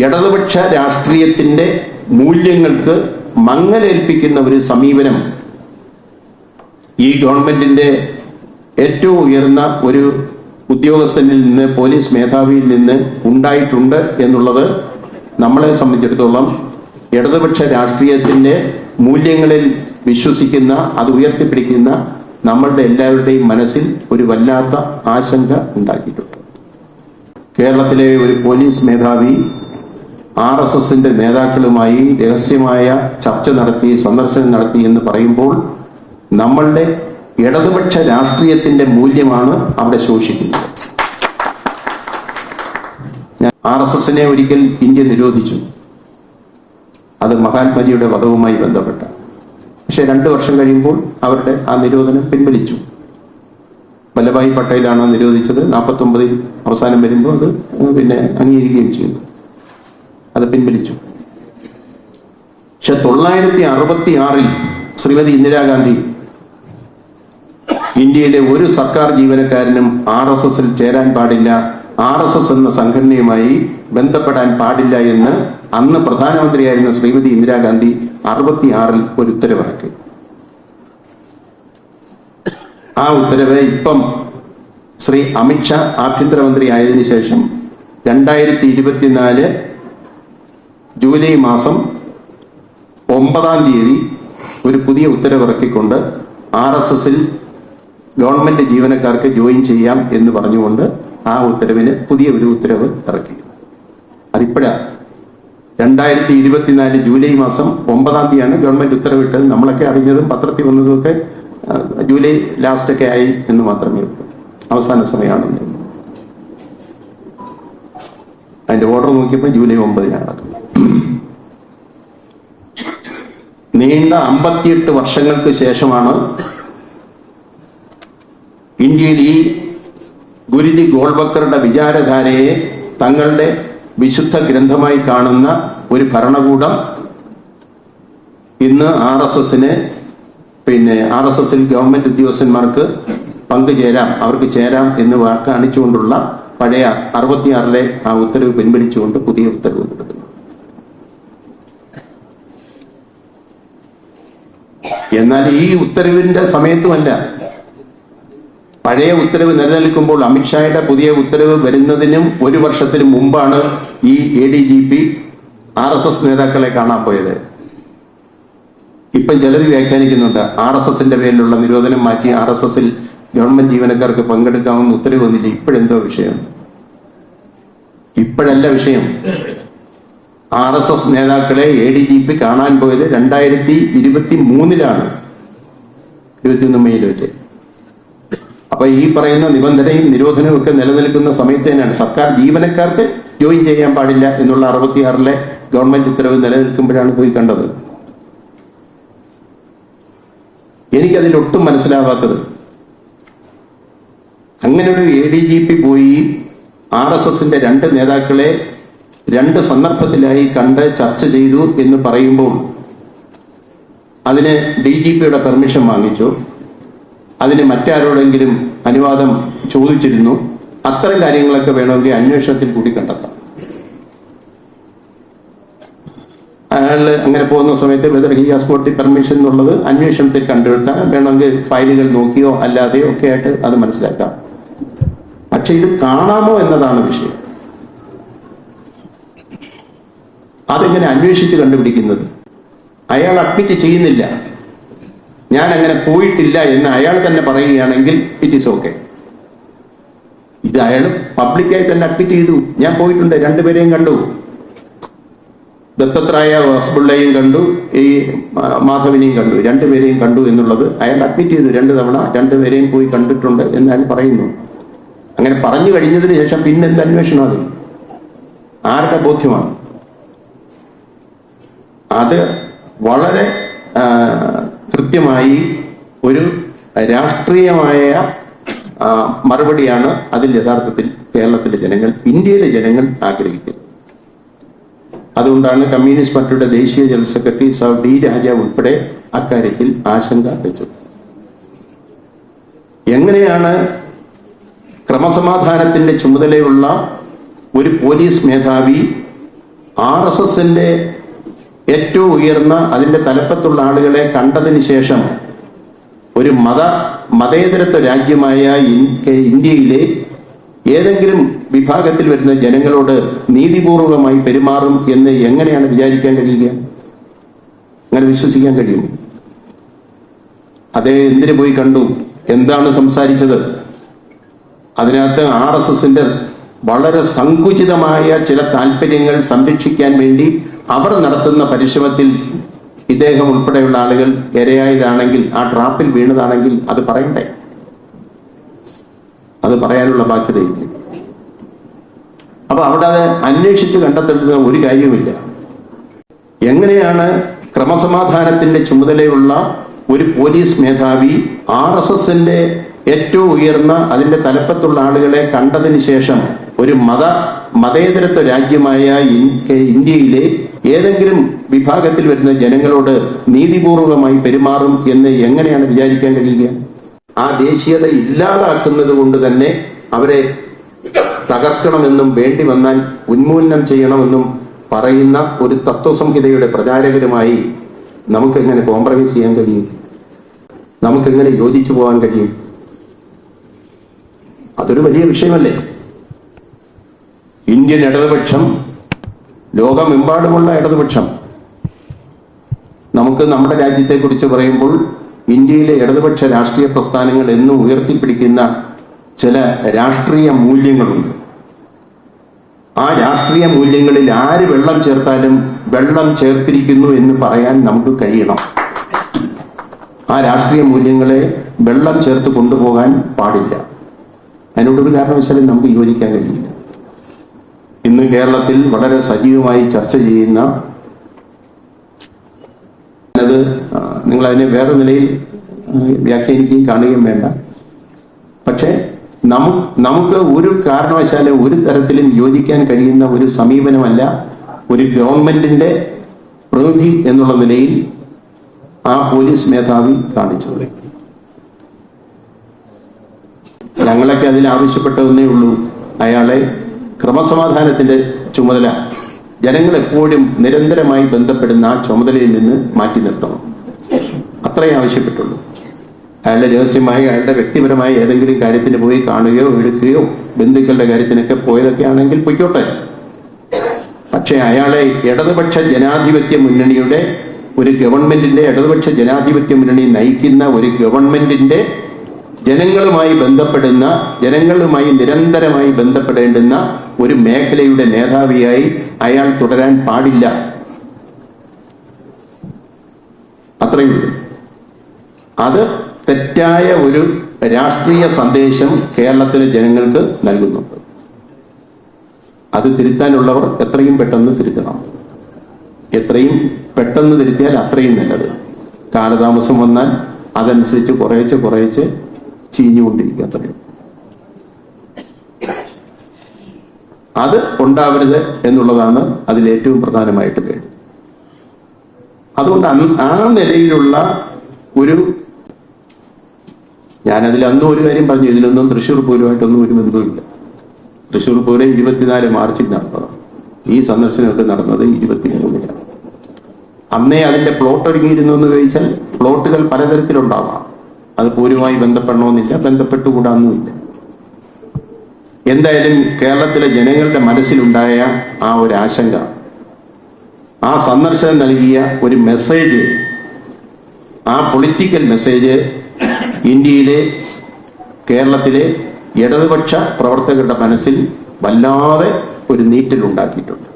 ഇടതുപക്ഷ രാഷ്ട്രീയത്തിന്റെ മൂല്യങ്ങൾക്ക് മങ്ങലേൽപ്പിക്കുന്ന ഒരു സമീപനം ഈ ഗവൺമെന്റിന്റെ ഏറ്റവും ഉയർന്ന ഒരു ഉദ്യോഗസ്ഥനിൽ നിന്ന് പോലീസ് മേധാവിയിൽ നിന്ന് ഉണ്ടായിട്ടുണ്ട് എന്നുള്ളത് നമ്മളെ സംബന്ധിച്ചിടത്തോളം ഇടതുപക്ഷ രാഷ്ട്രീയത്തിന്റെ മൂല്യങ്ങളിൽ വിശ്വസിക്കുന്ന അത് ഉയർത്തിപ്പിടിക്കുന്ന നമ്മളുടെ എല്ലാവരുടെയും മനസ്സിൽ ഒരു വല്ലാത്ത ആശങ്ക ഉണ്ടാക്കിയിട്ടുണ്ട്. കേരളത്തിലെ ഒരു പോലീസ് മേധാവി ആർ എസ് എസിന്റെ നേതാക്കളുമായി രഹസ്യമായ ചർച്ച നടത്തി സന്ദർശനം നടത്തി എന്ന് പറയുമ്പോൾ നമ്മളുടെ ഇടതുപക്ഷ രാഷ്ട്രീയത്തിന്റെ മൂല്യമാണ് അവിടെ ശോഷിക്കുന്നത്. ആർ എസ് എസിനെ ഒരിക്കൽ ഇന്ത്യ നിരോധിച്ചു. അത് മഹാത്മജിയുടെ വധവുമായി ബന്ധപ്പെട്ട. പക്ഷെ രണ്ടു വർഷം കഴിയുമ്പോൾ അവരുടെ ആ നിരോധനം പിൻവലിച്ചു. വല്ലഭായ് പട്ടേലാണ് നിരോധിച്ചത്. നാൽപ്പത്തി ഒമ്പതിൽ അവസാനം വരുമ്പോൾ അത് പിന്നെ അംഗീകരിക്കുകയും ചെയ്തു. അത് പിൻവലിച്ചു. പക്ഷെ തൊള്ളായിരത്തി അറുപത്തി ആറിൽ ശ്രീമതി ഇന്ദിരാഗാന്ധി ഇന്ത്യയിലെ ഒരു സർക്കാർ ജീവനക്കാരനും ആർ എസ് എസിൽ ചേരാൻ പാടില്ല ആർ എസ് എസ് എന്ന സംഘടനയുമായി ബന്ധപ്പെടാൻ പാടില്ല എന്ന് അന്ന് പ്രധാനമന്ത്രിയായിരുന്ന ശ്രീമതി ഇന്ദിരാഗാന്ധി അറുപത്തി ആറിൽ ഒരു ഉത്തരവിറക്കി. ആ ഉത്തരവ് ഇപ്പം ശ്രീ അമിത്ഷാ ആഭ്യന്തരമന്ത്രി ആയതിനു ശേഷം രണ്ടായിരത്തി ഇരുപത്തിനാല് ജൂലൈ മാസം ഒമ്പതാം തീയതി ഒരു പുതിയ ഉത്തരവിറക്കിക്കൊണ്ട് ആർ എസ് എസിൽ ഗവൺമെന്റ് ജീവനക്കാർക്ക് ജോയിൻ ചെയ്യാം എന്ന് പറഞ്ഞുകൊണ്ട് ആ ഉത്തരവിന് പുതിയ ഒരു ഉത്തരവ് ഇറക്കി. അതിപ്പോഴാ രണ്ടായിരത്തി ഇരുപത്തിനാല് ജൂലൈ മാസം ഒമ്പതാം തീയതിയാണ് ഗവൺമെന്റ് ഉത്തരവിട്ടത്. നമ്മളൊക്കെ അറിഞ്ഞതും പത്രത്തിൽ വന്നതും ഒക്കെ ജൂലൈ ലാസ്റ്റ് ഒക്കെ ആയി എന്ന് മാത്രമേ ഉള്ളൂ. അവസാന സമയമാണ്. അതിന്റെ ഓർഡർ നോക്കിയപ്പോൾ ജൂലൈ ഒമ്പതിനാണ്. നീണ്ട അമ്പത്തിയെട്ട് വർഷങ്ങൾക്ക് ശേഷമാണ് ഇന്ത്യയിൽ ഈ ഗുരുതി ഗോൾബക്കറുടെ വിചാരധാരയെ തങ്ങളുടെ വിശുദ്ധ ഗ്രന്ഥമായി കാണുന്ന ഒരു ഭരണകൂടം. ഇന്ന് ആർ എസ് എസിന് പിന്നെ ആർ എസ് എസിൽ ഗവൺമെന്റ് ഉദ്യോഗസ്ഥന്മാർക്ക് പങ്കുചേരാം അവർക്ക് ചേരാം എന്ന് വാക്കാണിച്ചുകൊണ്ടുള്ള പഴയ അറുപത്തിയാറിലെ ആ ഉത്തരവ് പിൻവലിച്ചുകൊണ്ട് പുതിയ ഉത്തരവ് കൊടുക്കുന്നു എന്നാൽ ഈ ഉത്തരവിന്റെ സമയത്തുമല്ല പഴയ ഉത്തരവ് നിലനിൽക്കുമ്പോൾ അമിത്ഷായുടെ പുതിയ ഉത്തരവ് വരുന്നതിനും ഒരു വർഷത്തിന് മുമ്പാണ് ഈ A D G P R S S നേതാക്കളെ കാണാൻ പോയത്. ഇപ്പം ചിലർ വ്യാഖ്യാനിക്കുന്നുണ്ട് ആർ എസ് എസിന്റെ പേരിലുള്ള നിരോധനം മാറ്റി ആർ എസ് എസിൽ ഗവൺമെന്റ് ജീവനക്കാർക്ക് പങ്കെടുക്കാമെന്ന് ഉത്തരവ് വന്നില്ല. ഇപ്പോഴെന്തോ വിഷയം. ഇപ്പോഴല്ല വിഷയം. ആർ എസ് എസ് നേതാക്കളെ എ ഡി ജി പി കാണാൻ പോയത് രണ്ടായിരത്തി ഇരുപത്തി മൂന്നിലാണ് ഇരുപത്തിയൊന്ന് മെയ്യിൽ വെച്ച്. അപ്പൊ ഈ പറയുന്ന നിബന്ധനയും നിരോധനവും ഒക്കെ നിലനിൽക്കുന്ന സമയത്ത് തന്നെയാണ്. സർക്കാർ ജീവനക്കാർക്ക് ജോയിൻ ചെയ്യാൻ പാടില്ല എന്നുള്ള അറുപത്തിയാറിലെ ഗവൺമെന്റ് ഉത്തരവ് നിലനിൽക്കുമ്പോഴാണ് പോയി കണ്ടത്. എനിക്കതിൽ ഒട്ടും മനസ്സിലാവാത്തത് അങ്ങനെ ഒരു എ ഡി ജി പി പോയി ആർ എസ് എസിന്റെ രണ്ട് നേതാക്കളെ രണ്ട് സന്ദർഭത്തിലായി കണ്ട് ചർച്ച ചെയ്തു എന്ന് പറയുമ്പോൾ അതിന് ഡി ജി പിയുടെ പെർമിഷൻ വാങ്ങിച്ചു. അതിന് മറ്റാരോടെങ്കിലും അനുവാദം ചോദിച്ചിരുന്നു. അത്തരം കാര്യങ്ങളൊക്കെ വേണമെങ്കിൽ അന്വേഷണത്തിൽ കൂടി കണ്ടെത്താം. അയാൾ അങ്ങനെ പോകുന്ന സമയത്ത് വെദർ ഹി ഹാസ് പെർമിഷൻ എന്നുള്ളത് അന്വേഷണത്തിൽ കണ്ടെടുത്താൽ വേണമെങ്കിൽ ഫയലുകൾ നോക്കിയോ അല്ലാതെയോ ഒക്കെ ആയിട്ട് അത് മനസ്സിലാക്കാം. പക്ഷെ ഇത് കാണാമോ എന്നതാണ് വിഷയം. അതെങ്ങനെ അന്വേഷിച്ച് കണ്ടുപിടിക്കുന്നത്? അയാൾ അഡ്മിറ്റ് ചെയ്യുന്നില്ല. ഞാൻ അങ്ങനെ പോയിട്ടില്ല എന്ന് അയാൾ തന്നെ പറയുകയാണെങ്കിൽ ഇറ്റ് ഈസ് ഓക്കെ ഇത് അയാൾ പബ്ലിക്കായി തന്നെ അഡ്മിറ്റ് ചെയ്തു. ഞാൻ പോയിട്ടുണ്ട് രണ്ടുപേരെയും കണ്ടു. ദത്തത്രായ ഹസ്ബുള്ളയും കണ്ടു ഈ മാധവിനെയും കണ്ടു. രണ്ടുപേരെയും കണ്ടു എന്നുള്ളത് അയാൾ അഡ്മിറ്റ് ചെയ്തു. രണ്ടു തവണ രണ്ടുപേരെയും പോയി കണ്ടിട്ടുണ്ട് എന്ന് അയാൾ പറയുന്നു. അങ്ങനെ പറഞ്ഞു കഴിഞ്ഞതിന് ശേഷം പിന്നെ എന്ത് അന്വേഷണം അത്? ആരുടെ ബോധ്യമാണ്? അത് വളരെ കൃത്യമായി ഒരു രാഷ്ട്രീയമായ മറുപടിയാണ് അതിൽ യഥാർത്ഥത്തിൽ കേരളത്തിലെ ജനങ്ങൾ ഇന്ത്യയിലെ ജനങ്ങൾ ആഗ്രഹിക്കുന്നത്. അതുകൊണ്ടാണ് കമ്മ്യൂണിസ്റ്റ് പാർട്ടിയുടെ ദേശീയ general secretary sir D Raja ഉൾപ്പെടെ അക്കാര്യത്തിൽ ആശങ്ക വെച്ചത്. എങ്ങനെയാണ് ക്രമസമാധാനത്തിന്റെ ചുമതലയുള്ള ഒരു പോലീസ് മേധാവി ആർ എസ് എസിന്റെ ഏറ്റവും ഉയർന്ന അതിന്റെ തലപ്പത്തുള്ള ആളുകളെ കണ്ടതിന് ശേഷം ഒരു മത മതേതരത്വ രാജ്യമായ ഇന്ത്യയിലെ ഏതെങ്കിലും വിഭാഗത്തിൽ വരുന്ന ജനങ്ങളോട് നീതിപൂർവകമായി പെരുമാറും എന്ന് എങ്ങനെയാണ് വിചാരിക്കാൻ കഴിയുക? അങ്ങനെ വിശ്വസിക്കാൻ കഴിയും. അതേ എന്തിനു പോയി കണ്ടു? എന്താണ് സംസാരിച്ചത്? അതിനകത്ത് ആർ എസ് എസിന്റെ വളരെ സങ്കുചിതമായ ചില താല്പര്യങ്ങൾ സംരക്ഷിക്കാൻ വേണ്ടി അവർ നടത്തുന്ന പരിശ്രമത്തിൽ ഇദ്ദേഹം ഉൾപ്പെടെയുള്ള ആളുകൾ ഇരയായതാണെങ്കിൽ ആ ട്രാപ്പിൽ വീണതാണെങ്കിൽ അത് പറയണ്ടേ? അത് പറയാനുള്ള ബാധ്യതയില്ല. അപ്പൊ അവിടെ അത് അന്വേഷിച്ച് കണ്ടെത്തുന്ന ഒരു കാര്യവുമില്ല. എങ്ങനെയാണ് ക്രമസമാധാനത്തിന്റെ ചുമതലയുള്ള ഒരു പോലീസ് മേധാവി ആർ എസ് എസിന്റെ ഏറ്റവും ഉയർന്ന അതിന്റെ തലപ്പത്തുള്ള ആളുകളെ കണ്ടതിന് ശേഷം ഒരു മത മതേതരത്വ രാജ്യമായ ഇന്ത്യയിലെ ഏതെങ്കിലും വിഭാഗത്തിൽ വരുന്ന ജനങ്ങളോട് നീതിപൂർവകമായി പെരുമാറും എന്ന് എങ്ങനെയാണ് വിചാരിക്കാൻ കഴിയുക? ആ ദേശീയത ഇല്ലാതാക്കുന്നത് കൊണ്ട് തന്നെ അവരെ തകർക്കണമെന്നും വേണ്ടി വന്നാൽ ഉന്മൂലനം ചെയ്യണമെന്നും പറയുന്ന ഒരു തത്വസംഹിതയുടെ പ്രചാരകരുമായി നമുക്കെങ്ങനെ കോംപ്രമൈസ് ചെയ്യാൻ കഴിയും? നമുക്കെങ്ങനെ യോജിച്ചു പോകാൻ കഴിയും? അതൊരു വലിയ വിഷയമല്ലേ? ഇന്ത്യൻ ഇടതുപക്ഷം ലോകമെമ്പാടുമുള്ള ഇടതുപക്ഷം. നമുക്ക് നമ്മുടെ രാജ്യത്തെക്കുറിച്ച് പറയുമ്പോൾ ഇന്ത്യയിലെ ഇടതുപക്ഷ രാഷ്ട്രീയ പ്രസ്ഥാനങ്ങൾ എന്നും ഉയർത്തിപ്പിടിക്കുന്ന ചില രാഷ്ട്രീയ മൂല്യങ്ങളുണ്ട്. ആ രാഷ്ട്രീയ മൂല്യങ്ങളിൽ ആര് വെള്ളം ചേർത്താലും വെള്ളം ചേർത്തിരിക്കുന്നു എന്ന് പറയാൻ നമുക്ക് കഴിയണം. ആ രാഷ്ട്രീയ മൂല്യങ്ങളെ വെള്ളം ചേർത്ത് കൊണ്ടുപോകാൻ പാടില്ല. അതിനോടൊരു കാരണവശാലും നമുക്ക് യോജിക്കാൻ കഴിയില്ല. ഇന്ന് കേരളത്തിൽ വളരെ സജീവമായി ചർച്ച ചെയ്യുന്ന അത് നിങ്ങൾ അതിനെ വേറെ നിലയിൽ വ്യാഖ്യാനിക്കുകയും കാണുകയും വേണ്ട. പക്ഷേ നമു നമുക്ക് ഒരു കാരണവശാലും ഒരു തരത്തിലും യോജിക്കാൻ കഴിയുന്ന ഒരു സമീപനമല്ല ഒരു ഗവൺമെന്റിന്റെ പ്രതിനിധി എന്നുള്ള നിലയിൽ ആ പോലീസ് മേധാവി കാണിച്ചത്. ഞങ്ങളൊക്കെ അതിൽ ആവശ്യപ്പെട്ടതെന്നേ ഉള്ളൂ. അയാളെ ക്രമസമാധാനത്തിന്റെ ചുമതല ജനങ്ങൾ എപ്പോഴും നിരന്തരമായി ബന്ധപ്പെടുന്ന ആ ചുമതലയിൽ നിന്ന് മാറ്റി നിർത്തണം. അത്രയും ആവശ്യപ്പെട്ടുള്ളൂ. അയാളുടെ രഹസ്യമായി അയാളുടെ വ്യക്തിപരമായി ഏതെങ്കിലും കാര്യത്തിന് പോയി കാണുകയോ എടുക്കുകയോ ബന്ധുക്കളുടെ കാര്യത്തിനൊക്കെ പോയതൊക്കെ ആണെങ്കിൽ പൊയ്ക്കോട്ടെ. പക്ഷെ അയാളെ ഇടതുപക്ഷ ജനാധിപത്യ മുന്നണിയുടെ ഒരു ഗവൺമെന്റിന്റെ ഇടതുപക്ഷ ജനാധിപത്യ മുന്നണി നയിക്കുന്ന ഒരു ഗവൺമെന്റിന്റെ ജനങ്ങളുമായി ബന്ധപ്പെടുന്ന ജനങ്ങളുമായി നിരന്തരമായി ബന്ധപ്പെടേണ്ടുന്ന ഒരു മേഖലയുടെ മേധാവിയായി അയാൾ തുടരാൻ പാടില്ല. അത്രയേ ഉള്ളൂ. അത് തെറ്റായ ഒരു രാഷ്ട്രീയ സന്ദേശം കേരളത്തിലെ ജനങ്ങൾക്ക് നൽകുന്നുണ്ട്. അത് തിരുത്താനുള്ളവർ എത്രയും പെട്ടെന്ന് തിരുത്തണം. എത്രയും പെട്ടെന്ന് തിരുത്തിയാൽ അത്രയും നല്ലത്. കാലതാമസം വന്നാൽ അതനുസരിച്ച് കുറേച്ച് കുറേശ്ശെ ചീഞ്ഞുകൊണ്ടിരിക്കുക അത്രയും അത് ഉണ്ടാവരുത് എന്നുള്ളതാണ് അതിൽ ഏറ്റവും പ്രധാനമായിട്ട് വേണ്ടത്. അതുകൊണ്ട് ആ നിലയിലുള്ള ഒരു ഞാനതിൽ അന്നും ഒരു കാര്യം പറഞ്ഞു ഇതിലൊന്നും തൃശ്ശൂർ പൂരമായിട്ടൊന്നും ഒരു ബന്ധവുമില്ല. തൃശ്ശൂർ പൂരം ഇരുപത്തിനാല് മാർച്ചിൽ നടന്നതാണ്. ഈ സന്ദർശനമൊക്കെ നടന്നത് ഇരുപത്തിമൂന്നിലാണ്. അന്നേ അതിന്റെ പ്ലോട്ട് ഒരുങ്ങിയിരുന്നു എന്ന് ചോദിച്ചാൽ പ്ലോട്ടുകൾ പലതരത്തിലുണ്ടാവാം. അത് പൂരുമായി ബന്ധപ്പെടണമെന്നില്ല ബന്ധപ്പെട്ടുകൂടാന്നുമില്ല. എന്തായാലും കേരളത്തിലെ ജനങ്ങളുടെ മനസ്സിലുണ്ടായ ആ ഒരു ആശങ്ക ആ സന്ദർശനം നൽകിയ ഒരു മെസ്സേജ് ആ പൊളിറ്റിക്കൽ മെസ്സേജ് ഇന്ത്യയിലെ കേരളത്തിലെ ഇടതുപക്ഷ പ്രവർത്തകരുടെ മനസ്സിൽ വല്ലാതെ ഒരു നീറ്റലുണ്ടാക്കിയിട്ടുണ്ട്.